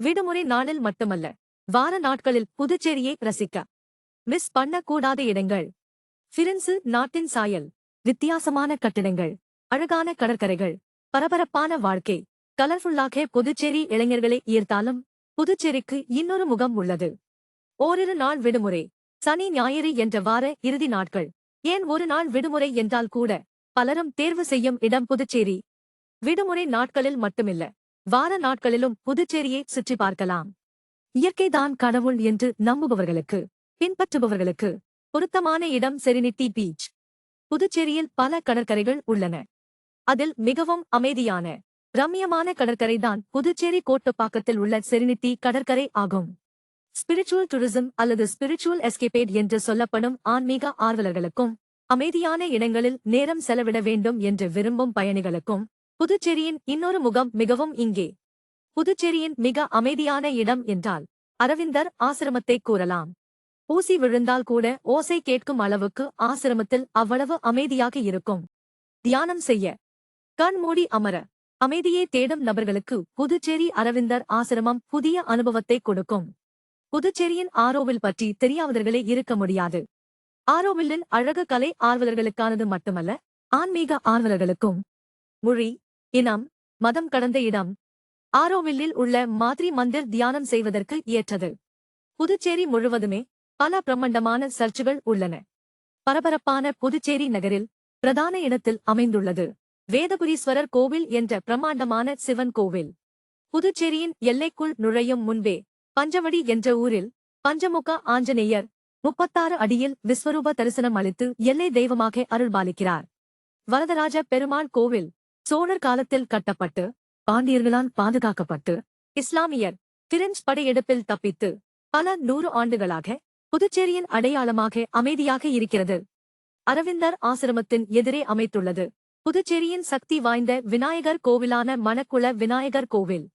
விடுமுறை நாளில் மட்டுமல்ல வார நாட்களில் புதுச்சேரியை ரசிக்க. மிஸ் பண்ணக்கூடாத இடங்கள். பிரென்சு நாட்டின் சாயல். வித்தியாசமான கட்டிடங்கள். அழகான கடற்கரைகள். பரபரப்பான வாழ்க்கை. கலர்ஃபுல்லாக புதுச்சேரி இளைஞர்களை ஈர்த்தாலும் புதுச்சேரிக்கு இன்னொரு முகம் உள்ளது. ஓரிரு நாள் விடுமுறை. சனி ஞாயிறு என்ற வார இறுதி நாட்கள். ஏன் ஒரு நாள் விடுமுறை என்றால் கூட பலரும் தேர்வு செய்யும் இடம் புதுச்சேரி. விடுமுறை நாட்களில் மட்டுமில்ல வார நாட்களிலும் புதுச்சேரியை சுற்றி பார்க்கலாம். இயற்கைதான் கடவுள் என்று நம்புபவர்களுக்கு பின்பற்றுபவர்களுக்கு பொருத்தமான இடம் செரினிட்டி பீச். புதுச்சேரியில் பல கடற்கரைகள் உள்ளன. அதில் மிகவும் அமைதியான ரம்யமான கடற்கரைதான் புதுச்சேரி கோட்டப்பாக்கத்தில் உள்ள செரினிட்டி கடற்கரை ஆகும். ஸ்பிரிச்சுவல் டூரிசம் அல்லது ஸ்பிரிச்சுவல் எஸ்கேபேட் என்று சொல்லப்படும் ஆன்மீக ஆர்வலர்களுக்கும் அமைதியான இடங்களில் நேரம் செலவிட வேண்டும் என்று விரும்பும் பயணிகளுக்கும் புதுச்சேரியின் இன்னொரு முகம் மிகவும் இங்கே. புதுச்சேரியின் மிக அமைதியான இடம் என்றால் அரவிந்தர் ஆசிரமத்தை கூறலாம். ஊசி விழுந்தால் கூட ஓசை கேட்கும் அளவுக்கு ஆசிரமத்தில் அவ்வளவு அமைதியாக இருக்கும். தியானம் செய்ய. கண்மூடி அமர. அமைதியை தேடும் நபர்களுக்கு புதுச்சேரி அரவிந்தர் ஆசிரமம் புதிய அனுபவத்தை கொடுக்கும். புதுச்சேரியின் ஆரோவில் பற்றி தெரியாதவர்களே இருக்க முடியாது. ஆரோவில்லின் அழகு கலை ஆர்வலர்களுக்கானது மட்டுமல்ல ஆன்மீக ஆர்வலர்களுக்கும். மொழி இனம் மதம் கடந்த இடம். ஆரோவில்லில் உள்ள மாதிரி மந்திர் தியானம் செய்வதற்கு ஏற்றது. புதுச்சேரி முழுவதுமே பல பிரம்மாண்டமான சர்ச்சுகள் உள்ளன. பரபரப்பான புதுச்சேரி நகரில் பிரதான இடத்தில் அமைந்துள்ளது. வேதபுரீஸ்வரர் கோவில் என்ற பிரம்மாண்டமான சிவன் கோவில். புதுச்சேரியின் எல்லைக்குள் நுழையும் முன்பே பஞ்சவடி என்ற ஊரில் பஞ்சமுக ஆஞ்சநேயர் முப்பத்தாறு அடியில் விஸ்வரூப தரிசனம் அளித்து எல்லை தெய்வமாக அருள்பாலிக்கிறார். வரதராஜ பெருமாள் கோவில் சோழர் காலத்தில் கட்டப்பட்டு பாண்டியர்களால் பாதுகாக்கப்பட்டு இஸ்லாமியர் பிரெஞ்ச் படையெடுப்பில் தப்பித்து பல நூறு ஆண்டுகளாக புதுச்சேரியின் அடையாளமாக அமைதியாக இருக்கிறது. அரவிந்தர் ஆசிரமத்தின் எதிரே அமைத்துள்ளது. புதுச்சேரியின் சக்தி வாய்ந்த விநாயகர் கோவிலான மணக்குள விநாயகர் கோவில்.